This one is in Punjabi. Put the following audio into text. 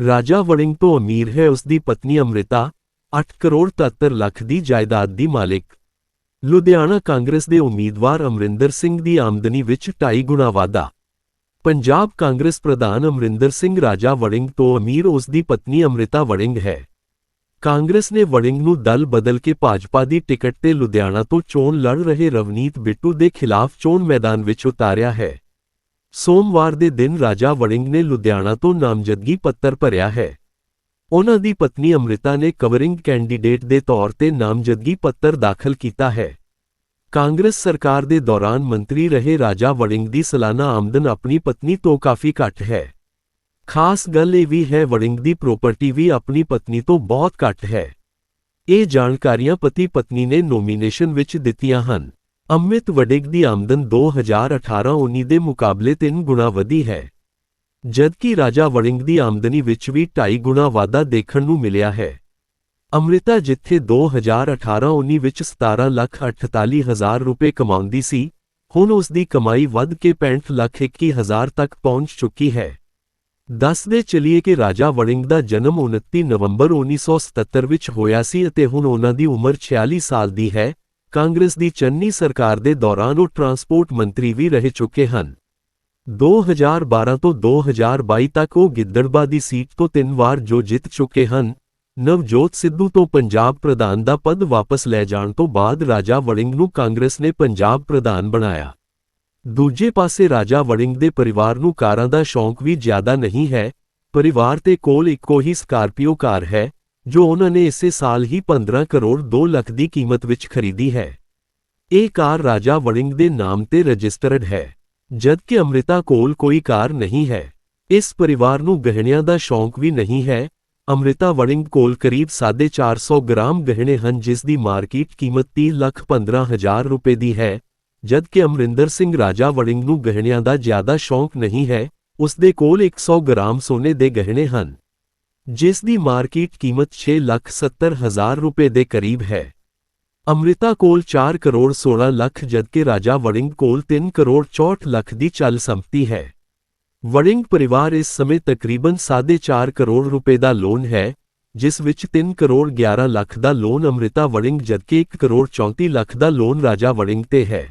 ਰਾਜਾ ਵੜਿੰਗ ਤੋਂ ਅਮੀਰ ਹੈ ਉਸ ਦੀ ਪਤਨੀ ਅੰਮ੍ਰਿਤਾ 8 ਕਰੋੜ 73 ਲੱਖ ਦੀ ਜਾਇਦਾਦ ਦੀ ਮਾਲਿਕ ਲੁਧਿਆਣਾ ਕਾਂਗਰਸ ਦੇ ਉਮੀਦਵਾਰ ਅਮਰਿੰਦਰ ਸਿੰਘ ਦੀ ਆਮਦਨੀ ਵਿੱਚ 2.5 ਗੁਣਾ ਵਾਧਾ ਪੰਜਾਬ ਕਾਂਗਰਸ ਪ੍ਰਧਾਨ ਅਮਰਿੰਦਰ ਸਿੰਘ ਰਾਜਾ ਵੜਿੰਗ ਤੋਂ ਅਮੀਰ ਉਸ ਦੀ ਪਤਨੀ ਅੰਮ੍ਰਿਤਾ ਵੜਿੰਗ ਹੈ ਕਾਂਗਰਸ ਨੇ ਵੜਿੰਗ ਨੂੰ ਦਲ ਬਦਲ ਕੇ ਭਾਜਪਾ ਦੀ ਟਿਕਟ ਤੇ ਲੁਧਿਆਣਾ ਤੋਂ ਚੋਣ ਲੜ ਰਹੇ ਰਵਨੀਤ ਬਿੱਟੂ ਦੇ ਖਿਲਾਫ ਚੋਣ ਮੈਦਾਨ ਵਿੱਚ ਉਤਾਰਿਆ ਹੈ ਸੋਮਵਾਰ ਦੇ ਦਿਨ ਰਾਜਾ ਵੜਿੰਗ ਨੇ ਲੁਧਿਆਣਾ ਤੋਂ ਨਾਮਜ਼ਦਗੀ ਪੱਤਰ ਭਰਿਆ ਹੈ ਉਹਨਾਂ ਦੀ ਪਤਨੀ ਅੰਮ੍ਰਿਤਾ ਨੇ ਕਵਰਿੰਗ ਕੈਂਡੀਡੇਟ ਦੇ ਤੌਰ ਤੇ ਨਾਮਜ਼ਦਗੀ ਪੱਤਰ ਦਾਖਲ ਕੀਤਾ ਹੈ ਕਾਂਗਰਸ ਸਰਕਾਰ ਦੇ ਦੌਰਾਨ ਮੰਤਰੀ ਰਹੇ ਰਾਜਾ ਵੜਿੰਗ ਦੀ ਸਾਲਾਨਾ ਆਮਦਨ ਆਪਣੀ ਪਤਨੀ ਤੋਂ ਕਾਫੀ ਘੱਟ ਹੈ ਖਾਸ ਗੱਲ ਇਹ ਵੀ ਹੈ, ਵੜਿੰਗ ਦੀ ਪ੍ਰਾਪਰਟੀ ਵੀ ਆਪਣੀ ਪਤਨੀ ਤੋਂ ਬਹੁਤ ਘੱਟ ਹੈ। ਇਹ ਜਾਣਕਾਰੀਆਂ ਪਤੀ ਪਤਨੀ ਨੇ ਨੋਮੀਨੇਸ਼ਨ ਵਿੱਚ ਦਿੱਤੀਆਂ ਹਨ। ਅਮਿਤ ਵੜਿੰਗ ਦੀ ਆਮਦਨ 2018-19 ਦੇ ਮੁਕਾਬਲੇ 3 ਗੁਣਾ ਵਧੀ ਹੈ। ਜਦਕਿ ਰਾਜਾ ਵੜਿੰਗ ਦੀ ਆਮਦਨੀ ਵਿੱਚ ਵੀ 2.5 ਗੁਣਾ ਵਾਧਾ ਦੇਖਣ ਨੂੰ ਮਿਲਿਆ ਹੈ। ਅੰਮ੍ਰਿਤਾ ਜਿੱਥੇ 2018-19 ਵਿੱਚ 17 ਲੱਖ 48 ਹਜ਼ਾਰ ਰੁਪਏ ਕਮਾਉਂਦੀ ਸੀ, ਹੁਣ ਉਸ ਦੀ ਕਮਾਈ ਵੱਧ ਕੇ 65 ਲੱਖ 21 ਹਜ਼ਾਰ ਤੱਕ ਪਹੁੰਚ ਚੁੱਕੀ ਹੈ। ਦੱਸਦੇ ਚਲੀਏ ਕਿ ਰਾਜਾ ਵੜਿੰਗ ਦਾ ਜਨਮ 29 ਨਵੰਬਰ 1977 ਵਿੱਚ ਹੋਇਆ ਸੀ ਅਤੇ ਹੁਣ ਉਹਨਾਂ ਦੀ ਉਮਰ 46 ਸਾਲ ਦੀ ਹੈ। ਕਾਂਗਰਸ ਦੀ ਚੰਨੀ ਸਰਕਾਰ ਦੇ ਦੌਰਾਨ ਉਹ ਟਰਾਂਸਪੋਰਟ ਮੰਤਰੀ ਵੀ ਰਹਿ ਚੁੱਕੇ ਹਨ। 2012 ਤੋਂ 2022 ਤੱਕ ਉਹ ਗਿੱਦੜਬਾ ਦੀ ਸੀਟ ਤੋਂ ਤਿੰਨ ਵਾਰ ਜੋ ਜਿੱਤ ਚੁੱਕੇ ਹਨ, ਨਵਜੋਤ ਸਿੱਧੂ ਤੋਂ ਪੰਜਾਬ ਪ੍ਰਧਾਨ ਦਾ ਪਦ ਵਾਪਸ ਲੈ ਜਾਣ ਤੋਂ ਬਾਅਦ ਰਾਜਾ ਵੜਿੰਗ ਨੂੰ ਕਾਂਗਰਸ ਨੇ ਪੰਜਾਬ ਪ੍ਰਧਾਨ ਬਣਾਇਆ। ਦੂਜੇ ਪਾਸੇ ਰਾਜਾ ਵੜਿੰਗ ਦੇ ਪਰਿਵਾਰ ਨੂੰ ਕਾਰਾਂ ਦਾ ਸ਼ੌਂਕ ਵੀ ਜ਼ਿਆਦਾ ਨਹੀਂ ਹੈ, ਪਰਿਵਾਰ ਦੇ ਕੋਲ ਇੱਕੋ ਹੀ ਸਕਾਰਪੀਓ ਕਾਰ ਹੈ, ਜੋ ਉਹਨਾਂ ਨੇ ਇਸੇ ਸਾਲ ਹੀ 15 ਕਰੋੜ 2 ਲੱਖ ਦੀ ਕੀਮਤ ਵਿੱਚ ਖਰੀਦੀ ਹੈ। ਇਹ ਕਾਰ ਰਾਜਾ ਵੜਿੰਗ ਦੇ ਨਾਮ ਤੇ ਰਜਿਸਟਰਡ ਹੈ, ਜਦਕਿ ਅੰਮ੍ਰਿਤਾ ਕੋਲ ਕੋਈ ਕਾਰ ਨਹੀਂ ਹੈ। ਇਸ ਪਰਿਵਾਰ ਨੂੰ ਗਹਿਣਿਆਂ ਦਾ ਸ਼ੌਂਕ ਵੀ ਨਹੀਂ ਹੈ, ਅੰਮ੍ਰਿਤਾ ਵੜਿੰਗ ਕੋਲ ਕਰੀਬ 450 ਗ੍ਰਾਮ ਗਹਿਣੇ ਹਨ ਜਿਸ ਦੀ ਮਾਰਕੀਟ ਕੀਮਤ 30 ਲੱਖ 15 ਹਜ਼ਾਰ ਰੁਪਏ ਦੀ ਹੈ ਜਦਕਿ ਅਮਰਿੰਦਰ ਸਿੰਘ ਰਾਜਾ ਵੜਿੰਗ ਨੂੰ ਗਹਿਣਿਆਂ ਦਾ ਜ਼ਿਆਦਾ ਸ਼ੌਂਕ ਨਹੀਂ ਹੈ ਉਸ ਦੇ ਕੋਲ 100 ਗ੍ਰਾਮ ਸੋਨੇ ਦੇ ਗਹਿਣੇ ਹਨ, ਜਿਸ ਦੀ ਮਾਰਕੀਟ ਕੀਮਤ 6 ਲੱਖ 70 ਹਜ਼ਾਰ ਰੁਪਏ ਦੇ ਕਰੀਬ ਹੈ। ਅੰਮ੍ਰਿਤਾ ਕੋਲ 4 ਕਰੋੜ 16 ਲੱਖ ਜਦਕਿ ਰਾਜਾ ਵੜਿੰਗ ਕੋਲ 3 ਕਰੋੜ 64 ਲੱਖ ਦੀ ਚੱਲ ਸੰਪਤੀ ਹੈ। ਵੜਿੰਗ ਪਰਿਵਾਰ ਇਸ ਸਮੇਂ ਤਕਰੀਬਨ 4.5 ਕਰੋੜ ਰੁਪਏ ਦਾ ਲੋਨ ਹੈ, ਜਿਸ ਵਿੱਚ 3 ਕਰੋੜ 11 ਲੱਖ ਦਾ ਲੋਨ ਅੰਮ੍ਰਿਤਾ ਵੜਿੰਗ ਜਦਕਿ 1 ਕਰੋੜ 34 ਲੱਖ ਦਾ ਲੋਨ ਰਾਜਾ ਵੜਿੰਗ ਤੇ ਹੈ।